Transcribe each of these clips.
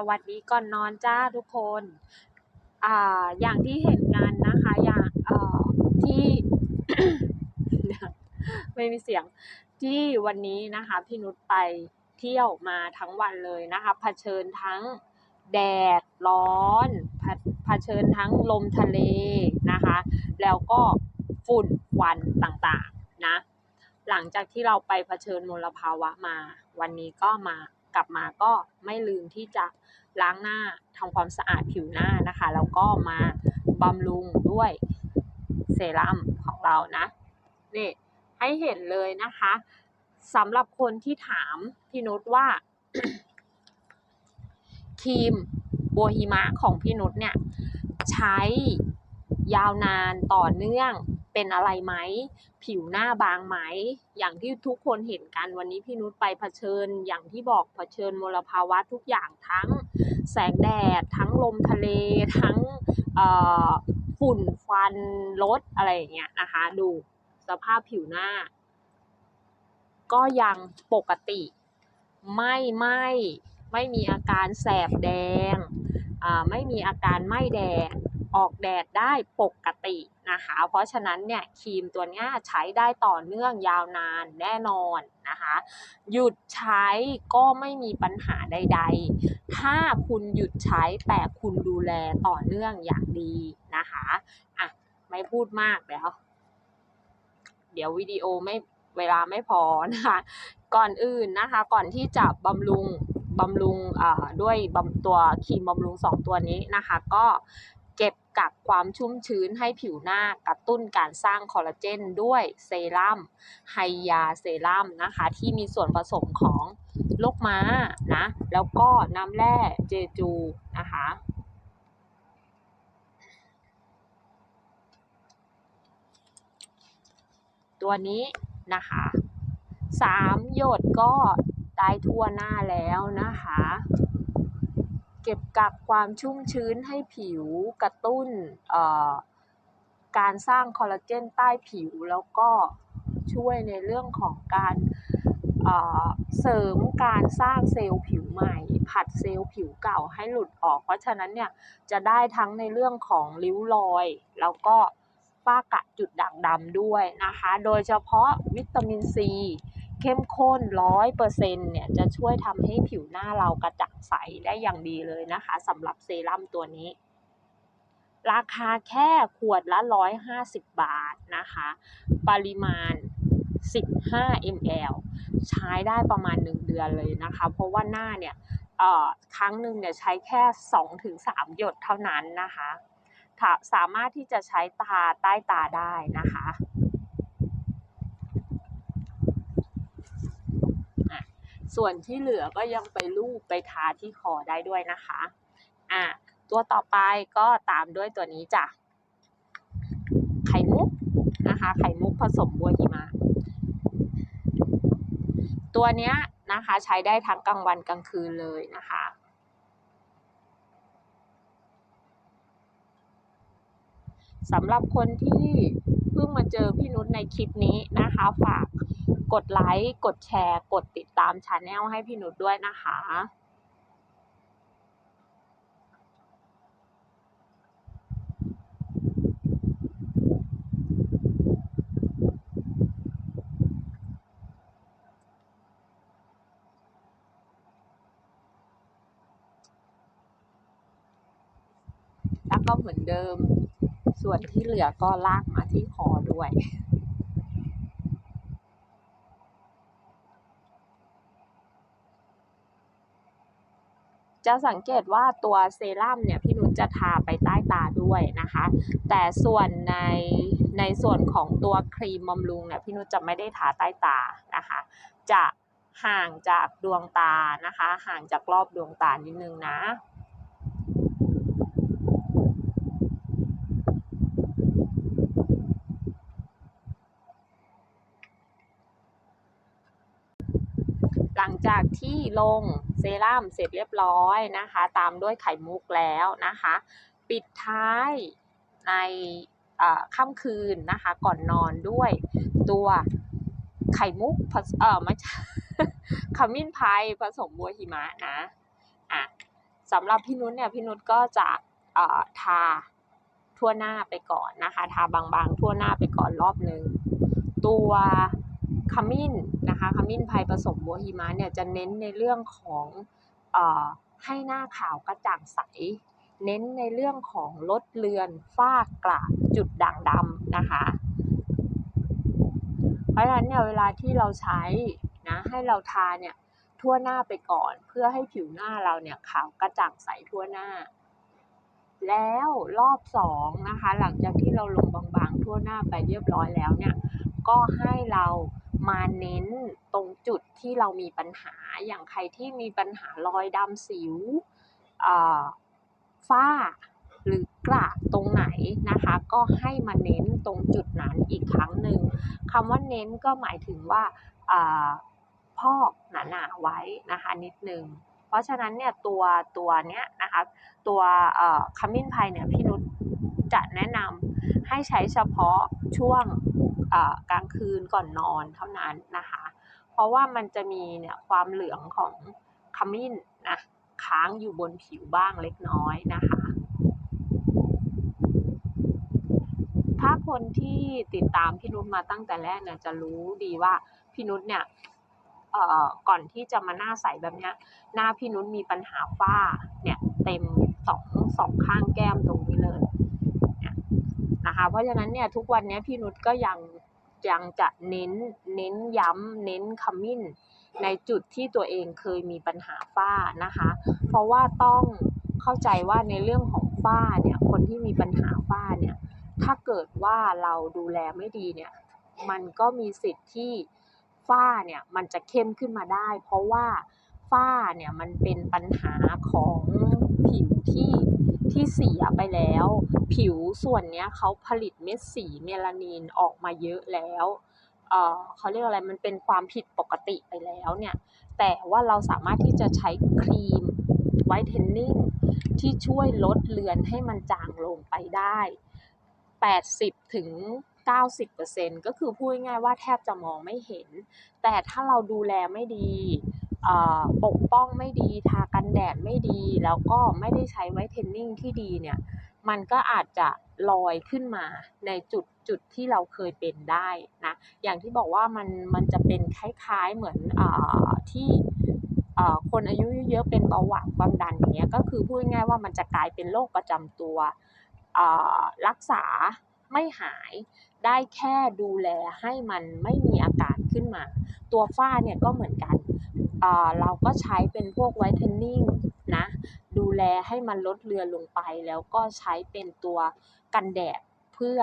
สวัสดีก่อนนอนจ้าทุกคนอ่าอย่างที่เห็นกันนะคะอย่างเอ่อที่ ไม่มีเสียงที่วันนี้นะคะพี่นุชไปเที่ยวมาทั้งวันเลยนะคะเผชิญทั้งแดดร้อนเผเผชิญทั้งลมทะเลนะคะ แล้วก็ฝุ่นควันต่างๆนะ หลังจากที่เราไปเผชิญมลภาวะมา วันนี้ก็มา กลับมาก็ไม่ลืมที่จะล้างหน้าทำความสะอาดผิวหน้านะคะแล้วก็มาบำรุงด้วยเซรั่มของเรานะนี่ให้เห็นเลยนะคะสำหรับคนที่ถามพี่นุชว่าครีมบัวหิมะของพี่นุชเนี่ย ใช้ยาวนานต่อเนื่อง เป็นอะไรไหม ผิวหน้าบางไหม อย่างที่ทุกคนเห็นกันวันนี้พี่นุชไปเผชิญ อย่างที่บอกเผชิญมลภาวะทุกอย่างทั้งแสงแดด ทั้งลมทะเล ทั้งฝุ่นควันรถอะไรอย่างเงี้ยนะคะ ดูสภาพผิวหน้า ก็ยังปกติ ไม่ไหม่ไม่มีอาการแสบแดง ไม่มีอาการไหม้แดด ออกแดดได้ปกตินะคะ เพราะฉะนั้นเนี่ยครีมตัวนี้ใช้ได้ต่อเนื่องยาวนานแน่นอนนะคะ หยุดใช้ก็ไม่มีปัญหาใด ๆ ถ้าคุณหยุดใช้แต่คุณดูแลต่อเนื่องอย่างดีนะคะอะไม่พูดมากเดี๋ยวเดี๋ยววิดีโอไม่เวลาไม่พอนะคะ ก่อนอื่นนะคะ ก่อนที่จะบำรุงบำรุงด้วยบำตัวครีมบำรุงสองตัวนี้นะคะ ก็ เก็บกักความชุ่มชื้นให้ผิวหน้ากระตุ้นการสร้างคอลลาเจนด้วยเซรั่มไฮยาเซรั่มนะคะ ที่มีส่วนผสมของลูกม้านะ แล้วก็น้ำแร่เจจูนะคะตัวนี้นะคะสามหยดก็ได้ทั่วหน้าแล้วนะคะ เก็บกักความชุ่มชื้นให้ผิวกระตุ้นการสร้างคอลลาเจนใต้ผิว แล้วก็ช่วยในเรื่องของการเอ่อเสริมการสร้างเซลล์ผิวใหม่ ผัดเซลล์ผิวเก่าให้หลุดออก เพราะฉะนั้นเนี่ยจะได้ทั้งในเรื่องของริ้วรอย แล้วก็ฝ้ากระจุดด่างดำด้วยนะคะ โดยเฉพาะวิตามินซี เข้มข้นร้อยเปอร์เซ็นต์เนี่ยจะช่วยทำให้ผิวหน้าเรากระจ่างใสได้อย่างดีเลยนะคะสำหรับเซรั่มตัวนี้ ราคาแค่ขวดละ 150 บาทนะคะ ปริมาณ 15 ml ใช้ได้ประมาณ 1 เดือนเลยนะคะ เพราะว่าหน้าเนี่ยครั้งหนึ่งเนี่ยใช้แค่ 2-3 หยดเท่านั้นนะคะ สามารถที่จะใช้ตาใต้ตาได้นะคะ ส่วนที่เหลือก็ยังไปลูบไปทาที่คอได้ด้วยนะคะอะตัวต่อไปก็ตามด้วยตัวนี้จ้ะ ไข่มุกนะคะ ไข่มุกผสมบัวหิมะ ตัวเนี้ยนะคะใช้ได้ทั้งกลางวันกลางคืนเลยนะคะสำหรับคนที่เพิ่งมาเจอพี่นุชในคลิปนี้นะคะ ฝากกดไลค์ กดแชร์ กดติด ตามช anel ให้พี่นุชด้วยนะคะ แล้วก็เหมือนเดิม ส่วนที่เหลือก็ลากมาที่คอด้วย จะสังเกตว่าตัวเซรั่มเนี่ยพี่นุชจะทาไปใต้ตาด้วยนะคะ แต่ส่วนในในส่วนของตัวครีมบำรุงเนี่ยพี่นุชจะไม่ได้ทาใต้ตานะคะ จะห่างจากดวงตานะคะ ห่างจากรอบดวงตานิดนึงนะ จากที่ลงเซรั่มเสร็จเรียบร้อยนะคะ ตามด้วยไข่มุกแล้วนะคะ ปิดท้ายในค่ำคืนนะคะ ก่อนนอนด้วยตัวไข่มุกผสเออไม่ใช่ขมิ้นพายผสมบัวหิมะนะอะสำหรับพี่นุชเนี่ยพี่นุชก็จะเอ่อทาทั่วหน้าไปก่อนนะคะ ทาบางๆ ทั่วหน้าไปก่อนรอบหนึ่งตัว ขมิ้นนะคะขมิ้นไพรผสมบัวหิมะเนี่ยจะเน้นในเรื่องของอให้หน้าขาวกระจ่างใส เน้นในเรื่องของลดเลือนฝ้ากระจุดด่างดำนะคะ เพราะฉะนั้นเนี่ยเวลาที่เราใช้นะให้เราทาเนี่ยทั่วหน้าไปก่อน เพื่อให้ผิวหน้าเราเนี่ยขาวกระจ่างใสทั่วหน้า แล้วรอบสองนะคะ หลังจากที่เราลงบางๆทั่วหน้าไปเรียบร้อยแล้วเนี่ยก็ให้เรา มาเน้นตรงจุดที่เรามีปัญหาอย่างใครที่มีปัญหารอยดำสิวฝ้าหรือกระตรงไหนนะคะ ก็ให้มาเน้นตรงจุดนั้นอีกครั้งหนึ่งคำว่าเน้นก็หมายถึงว่าอพอกหนาๆไว้นะคะนิดนึงเพราะฉะนั้นเนี่ยตัวตัวเนี้ยนะคะตัวขมิ้นไพรเนี่ยพี่นุชจะแนะนำให้ใช้เฉพาะช่วง กลางคืนก่อนนอนเท่านั้นนะคะ เพราะว่ามันจะมีเนี่ยความเหลืองของขมิ้นนะค้างอยู่บนผิวบ้างเล็กน้อยนะคะ ถ้าคนที่ติดตามพี่นุชมาตั้งแต่แรกเนี่ยจะรู้ดีว่าพี่นุชเนี่ยก่อนที่จะมาหน้าใสแบบนี้หน้าพี่นุชมีปัญหาฝ้าเนี่ยเต็มสองสองข้างแก้มตรงนี้เลย นะคะเพราะฉะนั้นเนี่ยทุกวันนี้พี่นุชก็ยังยังจะเน้นเน้นย้ำเน้นขมิ้น ในจุดที่ตัวเองเคยมีปัญหาฝ้านะคะ เพราะว่าต้องเข้าใจว่าในเรื่องของฝ้าเนี่ยคนที่มีปัญหาฝ้าเนี่ยถ้าเกิดว่าเราดูแลไม่ดีเนี่ยมันก็มีสิทธิ์ที่ฝ้าเนี่ยมันจะเข้มขึ้นมาได้ เพราะว่าฝ้าเนี่ยมันเป็นปัญหาของผิวที่ ที่เสียไปแล้ว ผิวส่วนนี้เขาผลิตเม็ดสีเมลานินออกมาเยอะแล้วเเขาเรียกอะไรมันเป็นความผิดปกติไปแล้วเนี่ย แต่ว่าเราสามารถที่จะใช้ครีมไวท์เทนนิ่งที่ช่วยลดเลือนให้มันจางลงไปได้ 80ถึง90%ก็คือพูดง่ายๆว่าแทบจะมองไม่เห็น แต่ถ้าเราดูแลไม่ดี ปกป้องไม่ดีทากันแดดไม่ดี แล้วก็ไม่ได้ใช้ไวท์เทนนิ่งที่ดีเนี่ยมันก็อาจจะลอยขึ้นมาในจุดจุดที่เราเคยเป็นได้นะอย่างที่บอกว่ามันมันจะเป็นคล้ายๆเหมือนอที่คนอายุเยอะเป็นเบาหวานความดันอย่างเงี้ยก็คือพูดง่ายว่ามันจะกลายเป็นโรคประจำตัวรักษาไม่หายได้แค่ดูแลให้มันไม่มีอาการขึ้นมา ตัวฝ้าเนี่ยก็เหมือนกัน เราก็ใช้เป็นพวกไวท์เทนนิ่งนะดูแลให้มันลดเลือนลงไป แล้วก็ใช้เป็นตัวกันแดดเพื่อ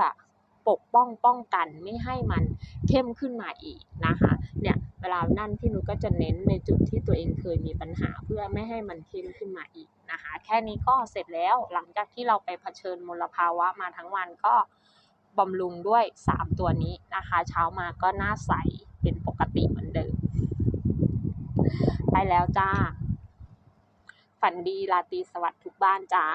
ปกป้องป้องกันไม่ให้มันเข้มขึ้นมาอีกนะคะเนี่ยเวลานั่นพี่นุก็จะเน้นในจุดที่ตัวเองเคยมีปัญหาเพื่อไม่ให้มันเข้มขึ้นมาอีกนะคะแค่นี้ก็เสร็จแล้วหลังจากที่เราไปเผชิญมลภาวะมาทั้งวันก็บำรุงด้วย 3 ตัวนี้นะคะ เช้ามาก็หน้าใสเป็นปกติเหมือนเดิม ไป แล้วจ้า ฝันดีราตรีสวัสดิ์ทุกบ้านจ้า